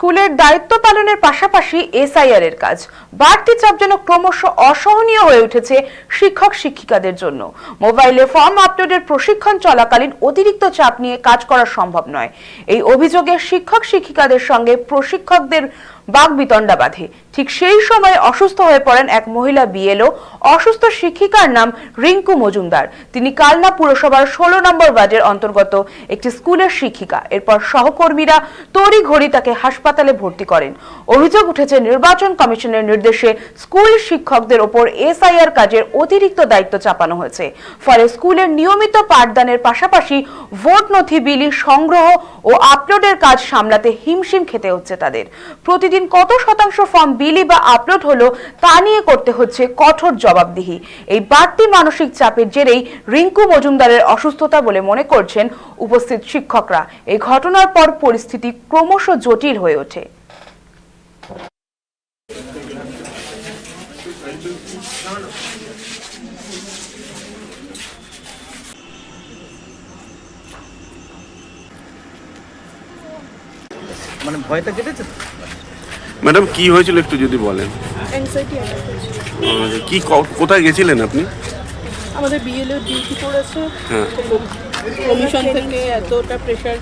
স্কুলের দায়িত্ব পালনের পাশাপাশি এসআইআর এর কাজ। বাড়তি চাপ যেন ক্রমশ অসহনীয় হয়ে উঠেছে শিক্ষক শিক্ষিকাদের জন্য। মোবাইলে ফর্ম আপলোডের প্রশিক্ষণ চলাকালীন অতিরিক্ত চাপ নিয়ে কাজ করা সম্ভব নয়। এই অভিযোগে শিক্ষক শিক্ষিকাদের সঙ্গে প্রশিক্ষকদের বাগবিতণ্ডা বাঁধে। ঠিক সেই সময় অসুস্থ হয়ে পড়েন এক মহিলা বিএলও। অসুস্থ শিক্ষিকার নাম রিঙ্কু মজুমদার। তিনি কালনা পুরসভার ষোলো নম্বর ওয়ার্ডের অন্তর্গত একটি স্কুলের শিক্ষিকা। এরপর সহকর্মীরা তড়ি ঘড়ি তাকে হাসপাতালে ভর্তি করেন। অভিযোগ উঠেছে, নির্বাচন কমিশনের নির্দেশে স্কুল শিক্ষকদের ওপর এসআইআর কাজের অতিরিক্ত দায়িত্ব চাপানো হয়েছে। ফলে স্কুলের নিয়মিত পাঠদানের পাশাপাশি ভোট নথি, বিলি, সংগ্রহ ও আপলোডের কাজ সামলাতে হিমশিম খেতে হচ্ছে তাদের। প্রতিদিন কত শতাংশ ফর্ম বিলি বা আপলোড হলো তা নিয়ে করতে হচ্ছে কঠোর জবাবদিহি। এই বাড়তি মানসিক চাপের জেরেই রিঙ্কু মজুমদারের অসুস্থতা বলে মনে করছেন উপস্থিত শিক্ষকরা। এই ঘটনার পর পরিস্থিতি ক্রমশ জটিল হয়ে ওঠে। মানে ভয়টা কেটেছে? ম্যাডাম কি হয়েছিল একটু যদি বলেন? কি কোথায় গেছিলেন আপনি? আমাদের বিএলও ডিউটি পড়েছে হ্যাঁ। কমিশন থেকে এতটা প্রেশার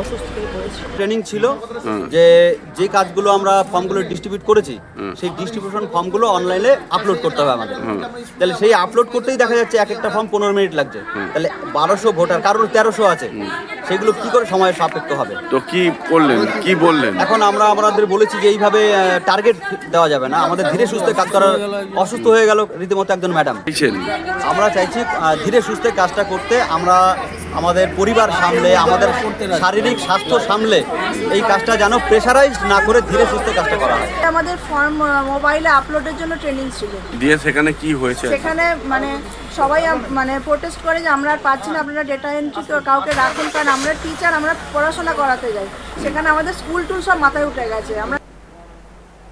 অসুস্থ হয়ে পড়েছি। ট্রেনিং ছিল যে যে কাজগুলো আমরা ফর্মগুলো ডিস্ট্রিবিউট করেছি সেই ডিস্ট্রিবিউশন ফর্মগুলো অনলাইনে আপলোড করতে হবে আমাদের। তাহলে সেই আপলোড করতেই দেখা যাচ্ছে এক একটা ফর্ম পনেরো মিনিট লাগছে। তাহলে বারোশো ভোটার কারোর তেরোশো আছে। সেগুলো কি করে সময় সাপেক্ষ হবে? তো কি করলেন কি বললেন? এখন আমরা আমাদের বলেছি যে এইভাবে টার্গেট দেওয়া যাবে না। আমাদের ধীরে সুস্থে কাজ করার অসুস্থ হয়ে গেল রীতিমতো একজন ম্যাডাম আমরা চাইছি ধীরে সুস্থে কাজটা করতে আমরা আমাদের পরিবার সামলে আমাদের শারীরিক স্বাস্থ্য সামলে এই কাজটা যেন প্রেশারাইজ না করে ধীরে সুস্থে কাজটা করা হয়। আমাদের ফর্ম মোবাইলে আপলোডের জন্য ট্রেনিং ছিল। দিয়ে সেখানে কি হয়েছে? সেখানে মানে সবাই মানে প্রোটেস্ট করে যে আমরা আর পাচ্ছি না আপনারা ডেটা এন্ট্রি তো কাউকে রাখুন কারণ আমরা টিচার আমরা পড়াশোনা করাতে যাই। সেখানে আমাদের স্কুল টুল সব মাথায় উঠে গেছে। আমরা